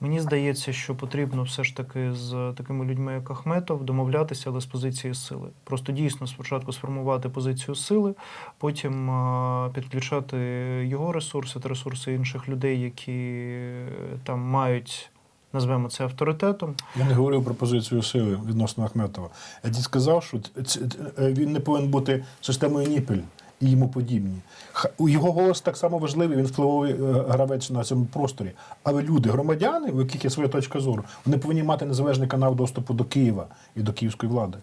Мені здається, що потрібно все ж таки з такими людьми, як Ахметов, домовлятися, але з позиції сили. Просто дійсно спочатку сформувати позицію сили, потім підключати його ресурси та ресурси інших людей, які е, там мають. Назвемо це авторитетом. Я не говорив про позицію сили відносно Ахметова. Я сказав, що е, він не повинен бути системою Ніпель і йому подібні. Його голос так само важливий, він впливовий е, гравець на цьому просторі. Але люди, громадяни, у яких є своя точка зору, вони повинні мати незалежний канал доступу до Києва і до київської влади.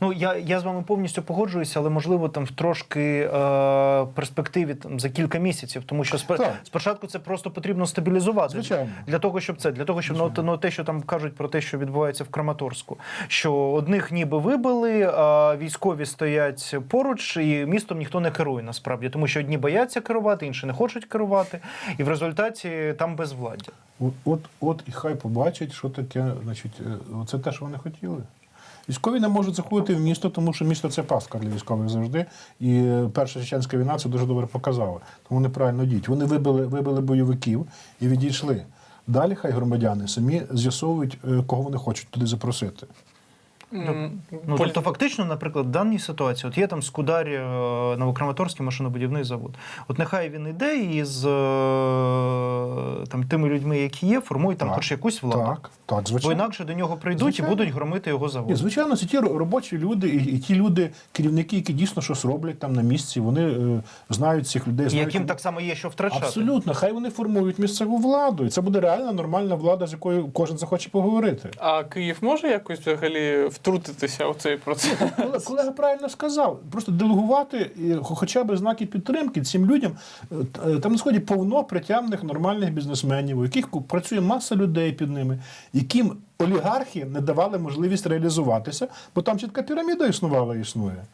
Ну я, я з вами повністю погоджуюся, але можливо там в трошки е, перспективі там за кілька місяців, тому що спе- спочатку це просто потрібно стабілізувати Звичайно. для того, щоб це для того, щоб ну, ну, те, що там кажуть про те, що відбувається в Краматорську, що одних ніби вибили, а військові стоять поруч, і містом ніхто не керує насправді, тому що одні бояться керувати, інші не хочуть керувати, і в результаті там безвладдя. От, от, от і хай побачать, що таке, значить, е, це те, що вони хотіли. Військові не можуть заходити в місто, тому що місто це пастка для військових завжди. І е, Перша чеченська війна це дуже добре показала. Тому неправильно діють. Вони вибили, вибили бойовиків і відійшли. Далі хай громадяни самі з'ясовують, е, кого вони хочуть туди запросити. М, Ну, Поль... тобто, фактично, наприклад, в даній ситуації, от є там Скударі е, Новокраматорський машинобудівний завод. От нехай він іде і з е, там, тими людьми, які є, формує там Так, хоч якусь владу. Так, так, Бо інакше до нього прийдуть Звичайно. і будуть громити його Ні, завод. звичайно, це ті робочі люди, і, і ті люди, керівники, які дійсно щось роблять там на місці, вони е, знають цих людей. І знають, яким так само є що втрачати. Абсолютно, хай вони формують місцеву владу. І це буде реальна нормальна влада, з якою кожен захоче поговорити. А Київ може якось взагалі втрутитися у цей процес? Колега- Колега правильно сказав. Просто делегувати хоча б знаки підтримки цим людям. Е, е, Там на сході повно притямних нормальних бізнесменів, у яких працює маса людей під ними, яким олігархи не давали можливість реалізуватися, бо там чітка піраміда існувала і існує.